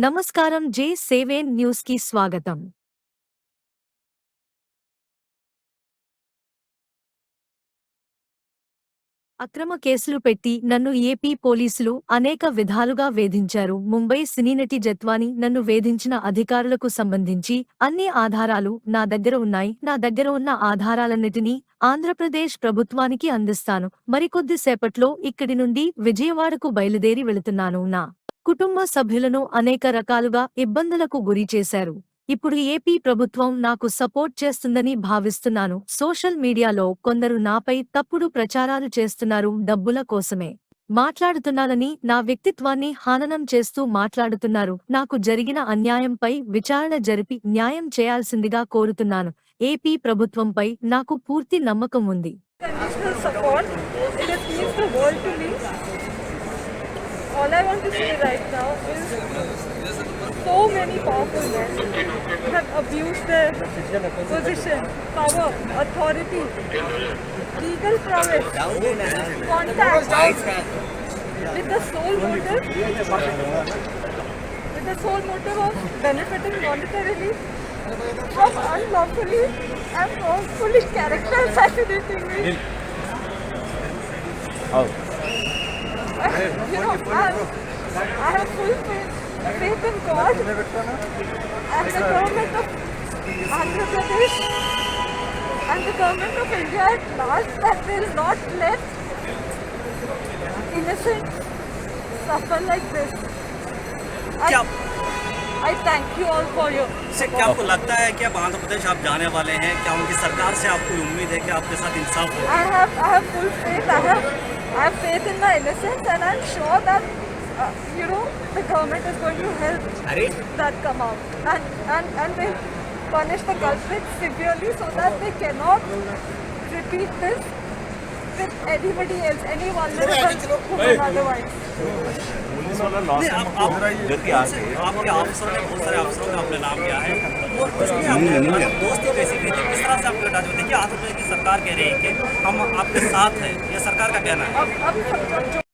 నమస్కారం జే సేవేన్ న్యూస్కి స్వాగతం. అక్రమ కేసులు పెట్టి నన్ను ఏపీ పోలీసులు అనేక విధాలుగా వేధించారు. ముంబై సినీ నటి జత్వాని నన్ను వేధించిన అధికారులకు సంబంధించి అన్ని ఆధారాలు నా దగ్గర ఉన్నాయి. నా దగ్గర ఉన్న ఆధారాలన్నిటినీ ఆంధ్రప్రదేశ్ ప్రభుత్వానికి అందిస్తాను. మరికొద్ది సేపట్లో ఇక్కడి నుండి విజయవాడకు బయలుదేరి వెళుతున్నాను. నా కుటుంబ సభ్యులను అనేక రకాలుగా ఇబ్బందులకు గురి చేశారు. ఇప్పుడు ఏపీ ప్రభుత్వం నాకు సపోర్ట్ చేస్తుందని భావిస్తున్నాను. సోషల్ మీడియాలో కొందరు నాపై తప్పుడు ప్రచారాలు చేస్తున్నారు డబ్బుల కోసమే. మాట్లాడుతున్నానని నా వ్యక్తిత్వాన్ని హాననం చేస్తూ మాట్లాడుతున్నారు. నాకు జరిగిన అన్యాయంపై విచారణ జరిపి న్యాయం చేయాల్సిందిగా కోరుతున్నాను. ఏపీ ప్రభుత్వంపై నాకు పూర్తి నమ్మకం ఉంది. All I want to say right now is so many powerful men have abused their position, power, authority, legal prowess, contact with the sole motive with the sole motive of benefiting monetarily from unlawfully and wrongfully character assassinating me. I, oh. You know, I'm, I have full faith, faith in God and the government of Andhra Pradesh and the government of India at large that will not let innocent suffer like this. I, I thank you all for your से क्या आपको लगता है कि अब आंध्र प्रदेश आप जाने वाले हैं क्या उनकी सरकार से आपको उम्मीद है कि आपके साथ इंसाफ हो I have I have full faith. I have I have faith in my innocence, and I'm sure that uh, you know the government is going to help that come out, and and and will punish the culprits severely so that they cannot repeat this with anybody else, any vulnerable woman otherwise. नहीं, आप आप आपके ऑफिसरों ने बहुत सारे अफसरों का अपने नाम किया है? वो उसमें आपने दोस्ती कैसी की थी किस तरह से आपने लड़ा देखिए आंध्र प्रदेश की सरकार कह रही है कि हम आपके साथ हैं? ये सरकार का कहना है?